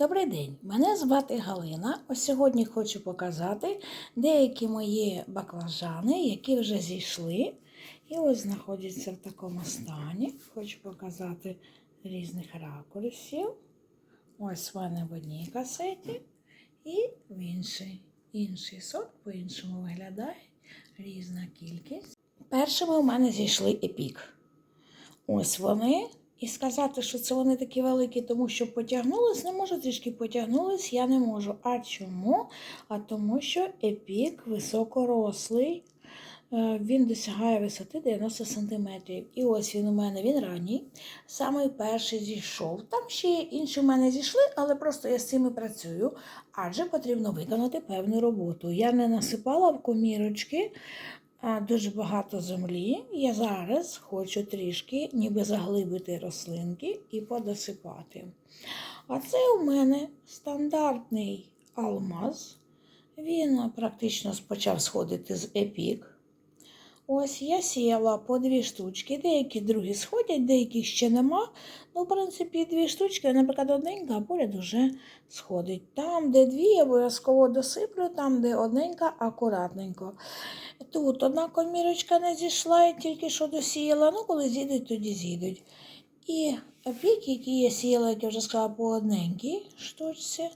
Добрий день, мене звати Галина. Ось сьогодні хочу показати деякі мої баклажани, які вже зійшли. І ось знаходяться в такому стані. Хочу показати різних ракурсів. Ось мене в одній касеті і в іншій. Інший сорт по-іншому виглядає різна кількість. Першими у мене зійшли епік. Ось вони. І сказати, що це вони такі великі, тому що потягнулись, не можу трішки потягнулись, я не можу. А чому? А тому що епік високорослий, Е, він досягає висоти 90 см. І ось він у мене, він ранній. Самий перший зійшов. Там ще інші в мене зійшли, але просто я з цими працюю, адже потрібно виконати певну роботу. Я не насипала в комірочки дуже багато землі. Я зараз хочу трішки ніби заглибити рослинки і подосипати. А це у мене стандартний алмаз. Він практично почав сходити з епік. Ось я сіяла по дві штучки, деякі другі сходять, деяких ще нема. Ну, в принципі, дві штучки, наприклад, одненька, а поряд уже сходить. Там, де дві, я обов'язково досиплю, там, де одненька, акуратненько. Тут одна комірочка не зійшла, я тільки що досіяла, ну коли зійдуть, тоді зійдуть. І опіки, які я сіяла, я вже сказала, по одненькій штучці.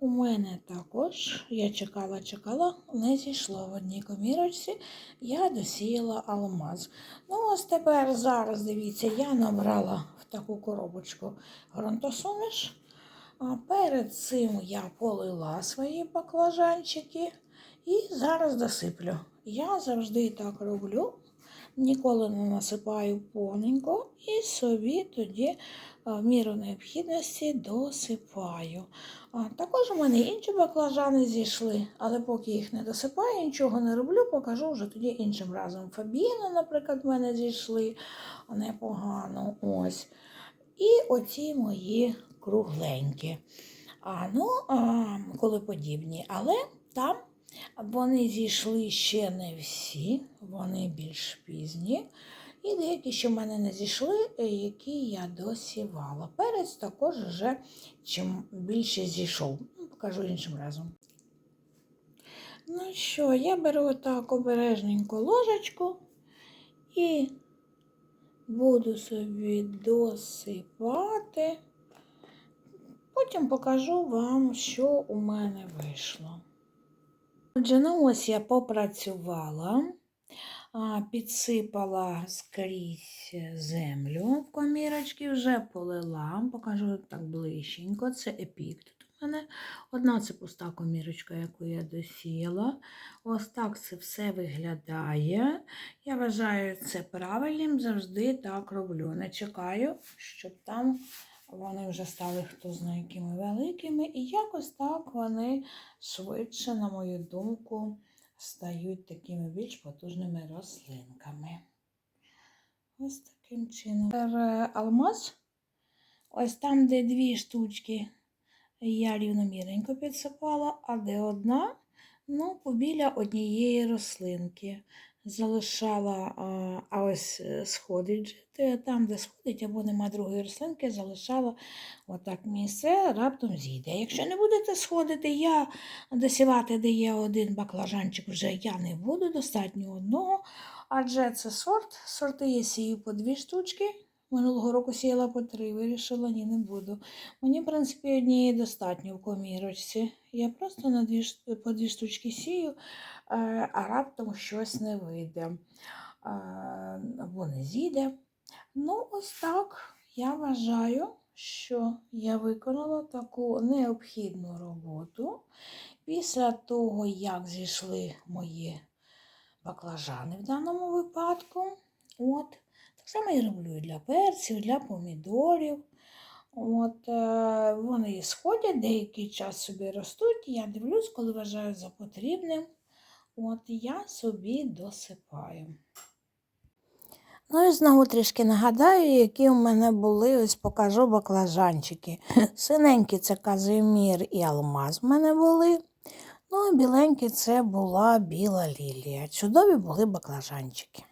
У мене також, я чекала, чекала, не зійшло в одній комірочці, я досіяла алмаз. Ну, ось тепер зараз, дивіться, я набрала в таку коробочку ґрунтосуміш. А перед цим я полила свої баклажанчики і зараз досиплю. Я завжди так роблю, ніколи не насипаю повненько і собі тоді в міру необхідності досипаю. Також у мене інші баклажани зійшли, але поки їх не досипаю, нічого не роблю, покажу вже тоді іншим разом. Фабіни, наприклад, в мене зійшли непогано. ось. І оці мої кругленькі. А, ну, а, коли подібні. Але там вони зійшли ще не всі, вони більш пізні. І деякі, що в мене не зійшли, е, які я досівала. Перець також вже чим більше зійшов. Ну, Покажу іншим разом. Ну що, я беру так обережненько ложечку і буду собі досипати. Потім покажу вам, що у мене вийшло. Отже, ну ось я попрацювала підсипала скрізь землю в комірочки, вже полила, покажу так ближченько. Це епік. Тут у мене одна це пуста комірочка, яку я досіяла. Ось так це все виглядає. Я вважаю це правильним, завжди так роблю. Не чекаю, щоб там. Вони вже стали хто знає якими великими, і якось так вони швидше, на мою думку, стають такими більш потужними рослинками. Ось таким чином. Тепер Алмаз. Ось там, де дві штучки, я рівномірненько підсипала, а де одна, ну, побіля однієї рослинки. Залишала, а ось е, сходить, там, де сходить, або нема другої рослинки, залишала отак місце, раптом зійде. Якщо не будете сходити, я досівати, де є один баклажанчик, вже я не буду, достатньо одного. Адже це сорт. Сорти я сію по дві штучки. Минулого року сіяла по три, вирішила, ні, не буду. Мені, в принципі, однієї достатньо в комірочці. Я просто на дві, по дві штучки сію, е, а раптом щось не вийде е, або не зійде. Ну, ось так я вважаю, що я виконала таку необхідну роботу. Після того, як зійшли мої баклажани в даному випадку. От. Само я роблю для перців, для помідорів. От, е, Вони сходять, деякий час собі ростуть. Я дивлюсь, коли вважаю за потрібним. От я собі досипаю. Ну і знову трішки нагадаю, які у мене були, ось покажу баклажанчики. Синенькі це казимір і алмаз в мене були. Ну і біленькі це була біла лілія. Чудові були баклажанчики.